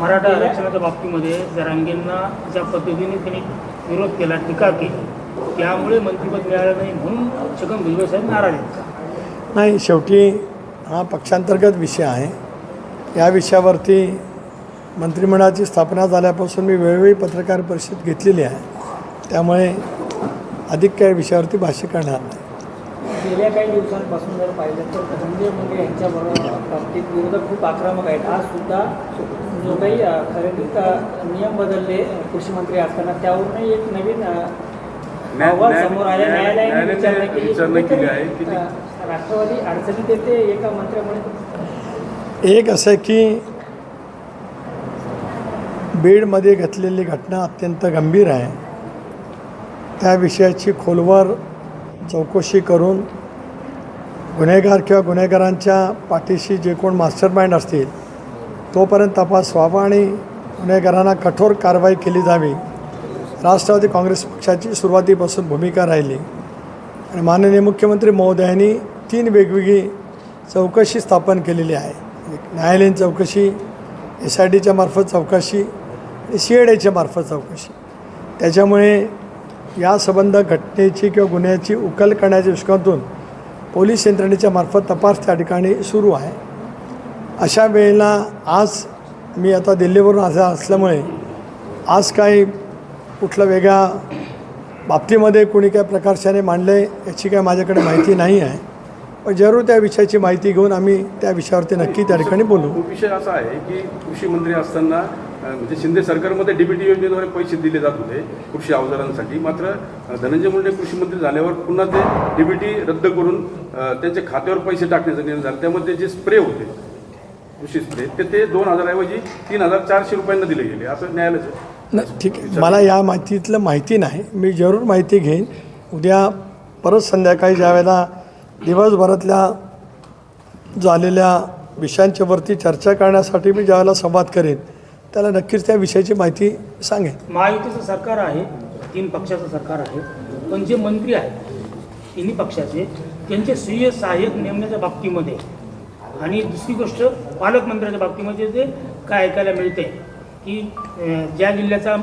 मराठा आरक्षणाच्या बाबतीमध्ये जरांगेंना ज्या पद्धतीने त्यांनी विरोध केला टीका केली त्यामुळे मंत्रिपद मिळालं नाही म्हणून छगन भुजबळ साहेब नाराज आहेत. नाही शेवटी हा पक्षांतर्गत विषय आहे. या विषयावरती मंत्रिमंडळाची स्थापना झाल्यापासून मी वेळोवेळी पत्रकार परिषद घेतलेली आहे. त्यामुळे अधिक काही विषयावरती भाष्य करणार नाही. गेल्या काही दिवसांपासून जर पाहिलं तर धनंजय मुंडे यांच्या बरोबर बाबतीत विरोधक खूप आक्रमक आहेत. आज सुद्धा जो काही अ, नियम बदलले कृषी मंत्री असताना त्यावरूनही एक नवीन समोर न्यायालयाने विचारणा केली. राष्ट्रवादी अडचणीत येते एका मंत्र्यामुळे. एक असं आहे की बीडमध्ये घेतलेली घटना अत्यंत गंभीर आहे. त्या विषयाची खोलवर चौकशी करून गुन्हेगार किंवा गुन्हेगारांच्या पाठीशी जे कोण मास्टर माइंड असतील तोपर्यंत तपास व्हावा आणि गुन्हेगारांना कठोर कारवाई केली जावी. राष्ट्रवादी काँग्रेस पक्षाची सुरुवातीपासून भूमिका राहिली. आणि माननीय मुख्यमंत्री महोदयांनी तीन वेगवेगळी चौकशी स्थापन केलेली आहे. एक न्यायालयीन चौकशी एस आय डीच्या मार्फत चौकशी आणि सी एड एच्या मार्फत चौकशी. त्याच्यामुळे या संबंध घटनेची किंवा गुन्ह्याची उकल करण्याच्या दृष्टिकोनातून पोलीस यंत्रणेच्या मार्फत तपास त्या ठिकाणी सुरू आहे. अशा वेळेला आज मी आता दिल्लीवरून असा असल्यामुळे आज काही कुठला वेगळ्या बाबतीमध्ये कोणी काय प्रकारशाने मांडले याची काय माझ्याकडे माहिती नाही आहे. पण जरूर त्या विषयाची माहिती घेऊन आम्ही त्या विषयावरती नक्की त्या ठिकाणी बोलू. विषय असा आहे की कृषी मंत्री असताना म्हणजे शिंदे सरकारमध्ये डीबीटी योजनेद्वारे पैसे दिले जात होते कृषी अवजारांसाठी. मात्र धनंजय मुंडे कृषी मंत्री झाल्यावर पुन्हा ते डीबीटी रद्द करून त्यांच्या खात्यावर पैसे टाकण्याचा निर्णय झाला. त्यामध्ये जे स्प्रे होते कृषी स्प्रे ते ते दोन हजाराऐवजी तीन हजार चारशे रुपयांना दिले गेले. असं न्यायालयाचं नाही ठीक आहे. मला या माहितीतलं माहिती नाही. मी जरूर माहिती घेईन. उद्या परत संध्याकाळी ज्या वेळेला दिवसभरातल्या झालेल्या विषयांच्यावरती चर्चा करण्यासाठी मी ज्यावेळेला संवाद करेन त्याला नक्कीच त्या विषयाची माहिती सांगेन. महायुतीचं सरकार आहे तीन पक्षाचं सरकार आहे पण जे मंत्री आहेत तिन्ही पक्षाचे त्यांचे स्वीय सहाय्यक नेमण्याच्या बाबतीमध्ये आणि दुसरी गोष्ट पालकमंत्र्याच्या बाबतीमध्ये जे काय ऐकायला मिळते की ज्या जिल्ह्याचा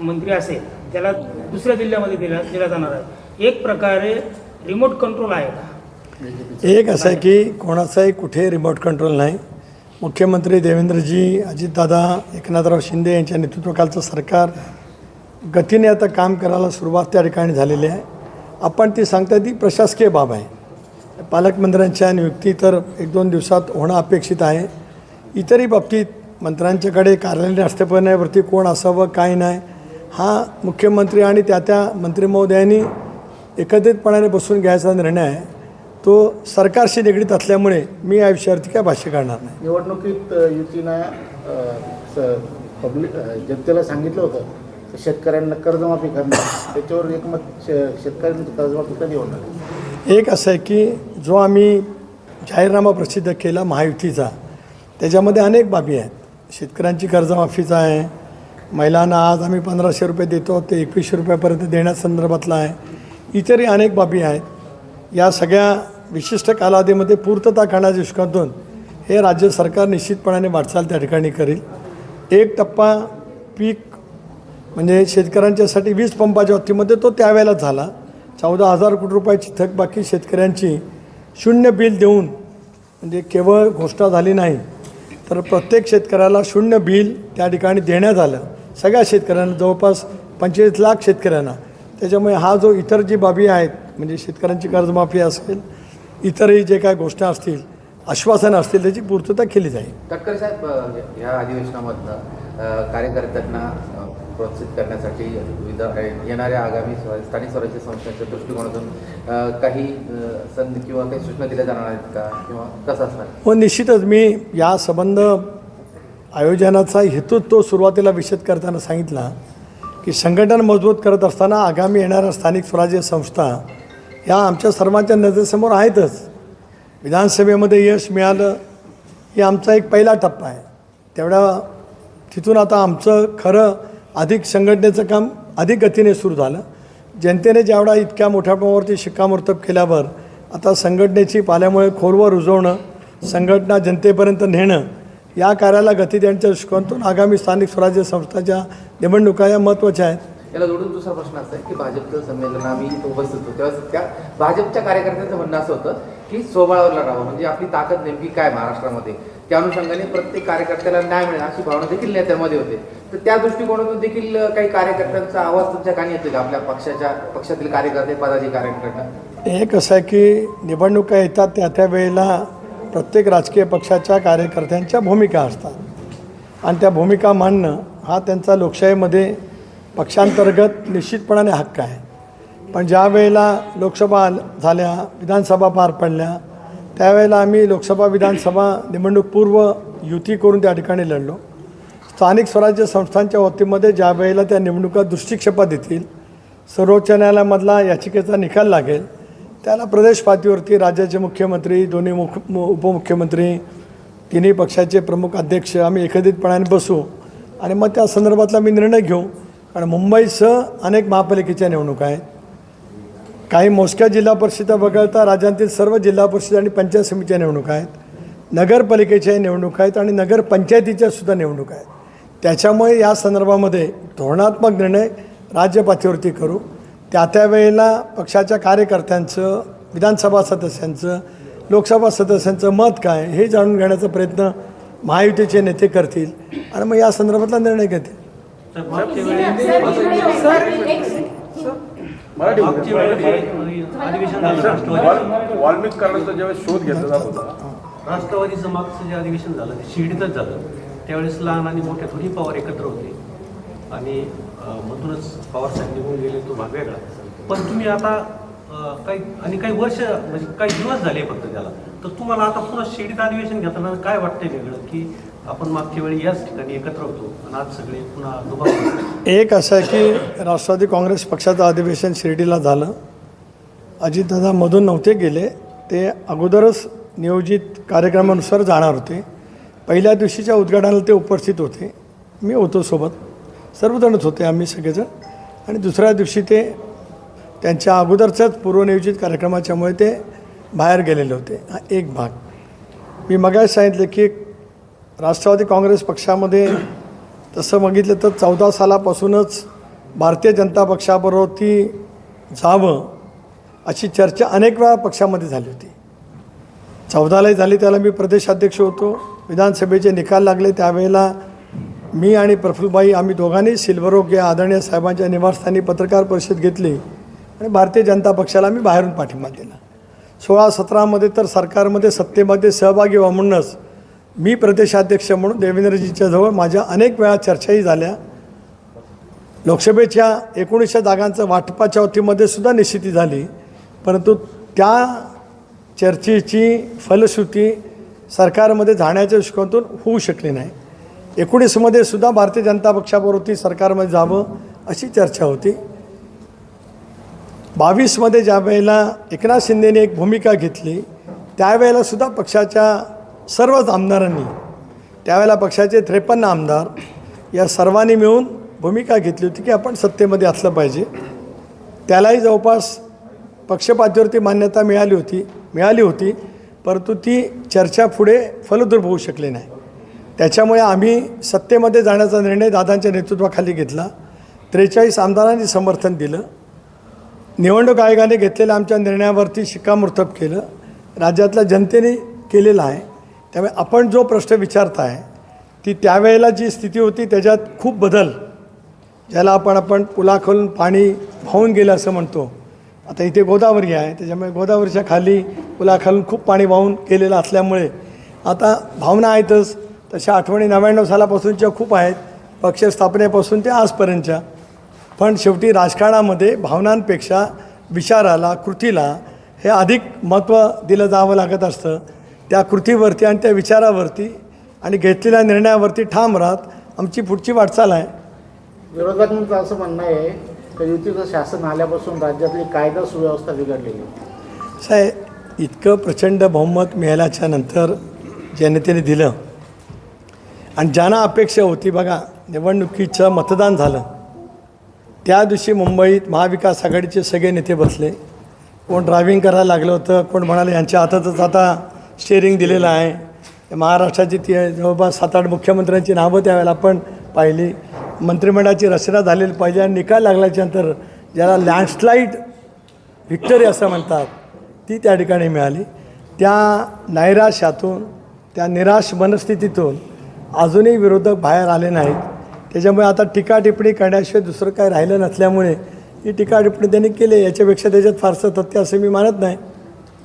मंत्री असेल त्याला दुसऱ्या जिल्ह्यामध्ये दिला दिला जाणार आहे. एक प्रकारे रिमोट कंट्रोल आहे का? एक असं आहे की कोणाचाही कुठे रिमोट कंट्रोल नाही. मुख्यमंत्री देवेंद्रजी अजितदादा एकनाथराव शिंदे यांच्या नेतृत्वाखालचं सरकार गतीने आता काम करायला सुरुवात त्या ठिकाणी झालेली आहे. आपण ती सांगता ती प्रशासकीय बाब आहे. पालकमंत्र्यांच्या नियुक्ती तर एक दोन दिवसात होणं अपेक्षित आहे. इतरही बाबतीत मंत्र्यांच्याकडे कार्यालयीन आस्थापनेवरती कोण असावं काय नाही हा मुख्यमंत्री आणि त्या त्या मंत्री महोदयांनी एकत्रितपणाने बसून घ्यायचा निर्णय आहे. तो सरकारशी निगडीत असल्यामुळे मी या विषयावरती काय भाष्य करणार नाही. निवडणुकीत युतीनं पब्लिक जनतेला सांगितलं होतं शेतकऱ्यांना कर्जमाफी करणार. त्याच्यावर एकमत शे- शेतकऱ्यांची कर्जमाफी कधी होणार? एक असं आहे की जो आम्ही जाहीरनामा प्रसिद्ध केला महायुतीचा त्याच्यामध्ये अनेक बाबी आहेत. शेतकऱ्यांची कर्जमाफीचा आहे. महिलांना आज आम्ही पंधराशे रुपये देतो ते एकवीसशे रुपयापर्यंत देण्यासंदर्भातला आहे. इतरही अनेक बाबी आहेत. या सगळ्या विशिष्ट कालावधीमध्ये पूर्तता करण्याच्या दृष्टिकोनातून हे राज्य सरकार निश्चितपणाने वाटचाल त्या ठिकाणी करेल. एक टप्पा पीक म्हणजे शेतकऱ्यांच्यासाठी वीज पंपाच्या बाबतीमध्ये तो त्यावेळेला झाला. चौदा हजार कोटी रुपयाची थकबाकी शेतकऱ्यांची शून्य बिल देऊन म्हणजे केवळ घोषणा झाली नाही तर प्रत्येक शेतकऱ्याला शून्य बिल त्या ठिकाणी देण्यात आलं. सगळ्या शेतकऱ्यांना जवळपास पंचेचाळीस लाख शेतकऱ्यांना. त्याच्यामुळे हा जो इतर जी बाबी आहेत म्हणजे शेतकऱ्यांची कर्जमाफी असेल इतरही जे काय घोषणा असतील आश्वासनं असतील त्याची पूर्तता केली जाईल. तटकरे साहेब ह्या अधिवेशनामधनं कार्यकर्त्यांना प्रोत्साहित करण्यासाठी विविध येणाऱ्या आगामी स्थानिक स्वराज्य संस्थांच्या दृष्टिकोनातून काही संधी किंवा काही सूचना दिल्या जाणार आहेत का? किंवा कसं असणार? हो निश्चितच मी या संबंध आयोजनाचा हेतू तो सुरुवातीला विशद करताना सांगितला की संघटन मजबूत करत असताना आगामी येणाऱ्या स्थानिक स्वराज्य संस्था ह्या आमच्या सर्वांच्या नजरेसमोर आहेतच. विधानसभेमध्ये यश मिळालं हे आमचा एक पहिला टप्पा आहे. तेवढ्या तिथून आता आमचं खरं अधिक संघटनेचं काम अधिक गतीने सुरू झालं. जनतेने जेवढा इतक्या मोठ्या प्रमाणावरती शिक्कामोर्तब केल्यावर आता संघटनेची पाल्यामुळे खोलवर रुजवणं संघटना जनतेपर्यंत नेणं या कार्याला गती देण्याच्या दृष्टिकोनातून आगामी स्थानिक स्वराज्य संस्थांच्या निवडणुका या महत्त्वाच्या आहेत. याला जोडून दुसरा प्रश्न असा आहे की भाजपचं संमेलन आम्ही इथं उपस्थित होतो. तेव्हा त्या भाजपच्या कार्यकर्त्यांचं म्हणणं असं होतं की स्वबळावर लढावं म्हणजे आपली ताकद नेमकी काय महाराष्ट्रामध्ये? त्या अनुषंगाने प्रत्येक कार्यकर्त्याला न्याय मिळेल अशी भावना देखील नेत्यामध्ये होते. तर त्या दृष्टिकोनातून देखील काही कार्यकर्त्यांचा आवाज तुमच्या कानी येतो का? आपल्या पक्षाच्या पक्षातील कार्यकर्ते पदाधिकाऱ्यांकडनं हे कसं आहे की निवडणुका येतात त्या त्या वेळेला प्रत्येक राजकीय पक्षाच्या कार्यकर्त्यांच्या भूमिका असतात. आणि त्या भूमिका मांडणं हा त्यांचा लोकशाहीमध्ये पक्षांतर्गत निश्चितपणाने हक्क आहे. पण ज्या वेळेला लोकसभा झाल्या विधानसभा पार पडल्या त्यावेळेला आम्ही लोकसभा विधानसभा निवडणूकपूर्व युती करून त्या ठिकाणी लढलो. स्थानिक स्वराज्य संस्थांच्या वतीमध्ये ज्या वेळेला त्या निवडणुका दृष्टिक्षेपात येतील सर्वोच्च न्यायालयामधला याचिकेचा निकाल लागेल त्याला प्रदेश पातळीवरती राज्याचे मुख्यमंत्री दोन्ही मुख उपमुख्यमंत्री तिन्ही पक्षाचे प्रमुख अध्यक्ष आम्ही एकत्रितपणाने बसू आणि मग त्या संदर्भातला मी निर्णय घेऊ. कारण मुंबईसह अनेक महापालिकेच्या निवडणुका आहेत. काही मोजक्या जिल्हा परिषदा वगळता राज्यातील सर्व जिल्हा परिषद आणि पंचायत समितीच्या निवडणुका आहेत. नगरपालिकेच्या निवडणुका आहेत आणि नगरपंचायतीच्या सुद्धा निवडणुका आहेत. त्याच्यामुळे या संदर्भामध्ये धोरणात्मक निर्णय राज्यपातळीवरती करू. त्या त्या वेळेला पक्षाच्या कार्यकर्त्यांचं विधानसभा सदस्यांचं लोकसभा सदस्यांचं मत काय हे जाणून घेण्याचा प्रयत्न महायुतीचे नेते करतील. आणि मग या संदर्भातला निर्णय घेतील. मराठी मागच्या वेळी अधिवेशन झालं राष्ट्रवादी वाल- वाल्मिक कराराचा ज्यावेळेस शोध घेतला जात होता राष्ट्रवादीचं मागचं जे अधिवेशन झालं ते शिर्डीतच झालं. त्यावेळेस लहान आणि मोठे दोन्ही पवार एकत्र होते. आणि मधूनच पवार साहेब निघून गेले तो भाग वेगळा. पण तुम्ही आता काही आणि काही वर्ष म्हणजे काही दिवस झाले फक्त त्याला. तर तुम्हाला आता पुन्हा शिर्डीत अधिवेशन घेताना काय वाटतंय वेगळं? की आपण मागच्या वेळी याच ठिकाणी एकत्र होतो आणि आज सगळे पुन्हा एक असं आहे की राष्ट्रवादी काँग्रेस पक्षाचं अधिवेशन शिर्डीला झालं. अजितदादा मधून नव्हते गेले. ते अगोदरच नियोजित कार्यक्रमानुसार जाणार होते. पहिल्या दिवशीच्या उद्घाटनाला ते उपस्थित होते. मी होतो सोबत. सर्वजणच होते आम्ही सगळेजण. आणि दुसऱ्या दिवशी ते त्यांच्या अगोदरच्याच पूर्वनियोजित कार्यक्रमाच्यामुळे ते बाहेर गेलेले होते. हा एक भाग. मी मगाच सांगितलं की राष्ट्रवादी काँग्रेस पक्षामध्ये तसं बघितलं तर चौदा सालापासूनच भारतीय जनता पक्षाबरोबर ती जावं अशी चर्चा अनेक वेळा पक्षामध्ये झाली होती. चौदालाही झाली त्याला मी प्रदेशाध्यक्ष होतो. विधानसभेचे निकाल लागले त्यावेळेला मी आणि प्रफुल्लबाई आम्ही दोघांनी सिल्वरोग या आदरणीय साहेबांच्या निवासस्थानी पत्रकार परिषद घेतली आणि भारतीय जनता पक्षाला आम्ही बाहेरून पाठिंबा दिला. सोळा सतरामध्ये तर सरकारमध्ये सत्तेमध्ये सहभागी व्हा म्हणूनच मी प्रदेशाध्यक्ष म्हणून देवेंद्रजीच्या जवळ माझ्या अनेक वेळा चर्चाही झाल्या. लोकसभेच्या एकोणीसशे जागांचं वाटपाच्या वतीमध्ये सुद्धा निश्चिती झाली. परंतु त्या चर्चेची फलश्रुती सरकारमध्ये जाण्याच्या दृष्टिकोनातून होऊ शकली नाही. एकोणीसमध्ये सुद्धा भारतीय जनता पक्षाबरोबरती सरकारमध्ये जावं अशी चर्चा होती. बावीसमध्ये ज्या वेळेला एकनाथ शिंदेने एक भूमिका घेतली त्यावेळेला सुद्धा पक्षाच्या सर्वच आमदारांनी त्यावेळेला पक्षाचे त्रेपन्न आमदार या सर्वांनी मिळून भूमिका घेतली होती की आपण सत्तेमध्ये असलं पाहिजे. त्यालाही जवळपास पक्षपातीवरती मान्यता मिळाली होती मिळाली होती परंतु ती चर्चा पुढे फलद्रूप होऊ शकली नाही. त्याच्यामुळे आम्ही सत्तेमध्ये जाण्याचा निर्णय दादांच्या नेतृत्वाखाली घेतला. त्रेचाळीस आमदारांनी समर्थन दिलं. निवडणूक आयोगाने घेतलेल्या आमच्या निर्णयावरती शिक्कामोर्तब केलं. राज्यातल्या जनतेने केलेलं आहे. त्यामुळे आपण जो प्रश्न विचारताय ती त्यावेळेला जी स्थिती होती त्याच्यात खूप बदल ज्याला आपण आपण पुलाखालून पाणी वाहून गेलं असं म्हणतो. आता इथे गोदावरी आहे त्याच्यामुळे गोदावरीच्या खाली पुलाखालून खूप पाणी वाहून गेलेलं असल्यामुळे आता भावना आहेतच तशा आठवणी नव्याण्णव सालापासूनच्या खूप आहेत पक्ष स्थापनेपासून ते आजपर्यंतच्या. पण शेवटी राजकारणामध्ये भावनांपेक्षा विचाराला कृतीला हे अधिक महत्त्व दिलं जावं लागत असतं. त्या कृतीवरती आणि त्या विचारावरती आणि घेतलेल्या निर्णयावरती ठाम राहत आमची पुढची वाटचाल आहे. विरोधकांचं असं म्हणणं आहे की युतीचं शासन आल्यापासून राज्यातली कायदा सुव्यवस्था बिघडलेली. साहेब इतकं प्रचंड बहुमत मिळाल्याच्या नंतर जनतेने दिलं. आणि ज्यांना अपेक्षा होती बघा निवडणुकीचं मतदान झालं. त्या दिवशी मुंबईत महाविकास आघाडीचे सगळे नेते बसले. कोण ड्रायव्हिंग करायला लागलं होतं कोण म्हणाले यांच्या हातातच आता स्टेअरिंग दिलेलं आहे. महाराष्ट्राची ती जवळपास सात आठ मुख्यमंत्र्यांची नावं त्यावेळेला आपण पाहिली. मंत्रिमंडळाची रचना झालेली पाहिजे आणि निकाल लागल्याच्यानंतर ज्याला लँडस्लाईड व्हिक्टरी असं म्हणतात ती त्या ठिकाणी मिळाली. त्या नैराश्यातून त्या निराश मनस्थितीतून अजूनही विरोधक बाहेर आले नाहीत. त्याच्यामुळे आता टीका टिप्पणी करण्याशिवाय दुसरं काय राहिलं नसल्यामुळे ही टीका टिप्पणी त्यांनी केली याच्यापेक्षा त्याच्यात फारसं तथ्य असं मी मानत नाही.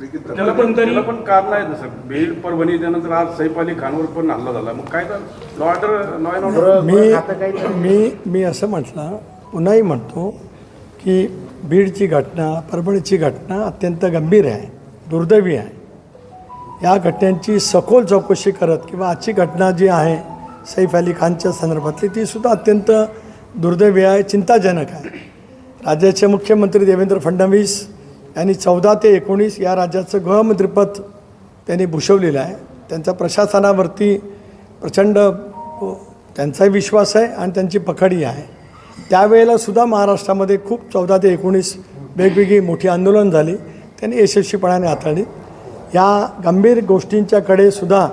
त्याला पण त्याला पण कारण आहे तसं. बीड परभणी त्यानंतर आज सैफ अली खानवर पण हल्ला झाला. मग काय तर law order law and order मी मी मी असं म्हटलं पुन्हाही म्हणतो की बीडची घटना परभणीची घटना अत्यंत गंभीर आहे दुर्दैवी आहे. या घटनेची सखोल चौकशी करत किंवा आजची घटना जी आहे सैफ अली खानच्या संदर्भातली ती सुद्धा अत्यंत दुर्दैवी आहे चिंताजनक आहे. राज्याचे मुख्यमंत्री देवेंद्र फडणवीस यांनी चौदा ते एकोणीस या राज्याचं गृहमंत्रीपद त्यांनी भूषवलेलं आहे. त्यांचा प्रशासनावरती प्रचंड त्यांचाही विश्वास आहे आणि त्यांची पकडी आहे. त्यावेळेला सुद्धा महाराष्ट्रामध्ये खूप चौदा ते एकोणीस वेगवेगळी मोठी आंदोलन झाली. त्यांनी यशस्वीपणाने हाताळली. या गंभीर गोष्टींच्याकडे सुद्धा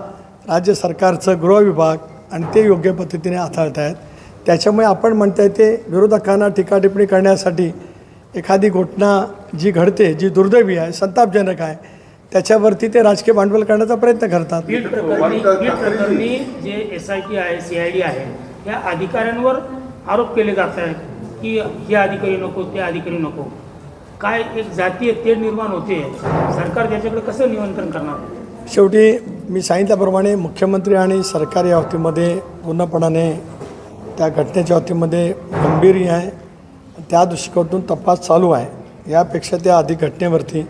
राज्य सरकारचं गृह विभाग आणि ते योग्य पद्धतीने हाताळत आहेत. त्याच्यामुळे आपण म्हणता येते विरोधकांना टीकाटिप्पणी करण्यासाठी एखादी घटना जी घडते जी दुर्दैवी आहे संतापजनक आहे त्याच्यावरती ते राजकीय भांडवल करण्याचा प्रयत्न करतात. प्रकरणी जे एस आय टी आहे सी आय डी आहे या अधिकाऱ्यांवर आरोप केले जात आहेत की हे अधिकारी नको ते अधिकारी नको. काय एक जातीय तेढ निर्माण होते सरकार त्याच्याकडे कसं नियंत्रण करणार? शेवटी मी सांगितल्याप्रमाणे मुख्यमंत्री आणि सरकार या बाबतीमध्ये पूर्णपणाने त्या घटनेच्या बाबतीमध्ये गंभीर आहे. त्या दृष्टिकोनातून तपास चालू आहे. यापेक्षा त्या आधी घटनेवरती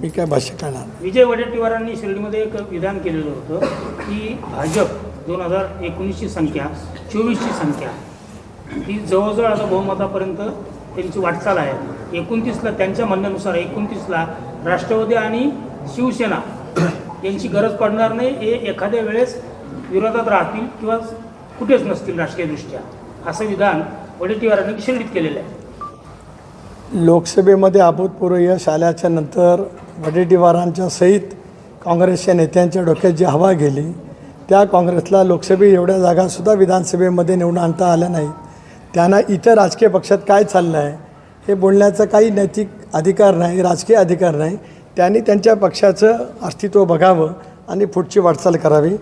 मी काय भाष्य करणार विजय वडेट्टीवारांनी शिर्डीमध्ये एक विधान केलेलं होतं की भाजप दोन हजार एकोणीसची संख्या चोवीसची संख्या ही जवळजवळ आता बहुमतापर्यंत त्यांची वाटचाल आहे. एकोणतीसला त्यांच्या म्हणण्यानुसार एकोणतीसला राष्ट्रवादी आणि शिवसेना यांची गरज पडणार नाही. हे एखाद्या वेळेस विरोधात राहतील किंवा कुठेच नसतील राजकीयदृष्ट्या. असं विधान वडेट्टीवारांनी शिर्डीत केलेलं आहे. लोकसभेमध्ये अभूतपूर्व यश आल्याच्यानंतर वडेट्टीवारांच्या सहित काँग्रेसच्या नेत्यांच्या डोक्यात जी हवा गेली त्या काँग्रेसला लोकसभे एवढ्या जागासुद्धा विधानसभेमध्ये निवडून आणता आल्या नाहीत त्यांना इतर राजकीय पक्षात काय चाललं आहे हे बोलण्याचा काही नैतिक अधिकार नाही राजकीय अधिकार नाही. त्यांनी त्यांच्या पक्षाचं अस्तित्व बघावं आणि पुढची वाटचाल करावी.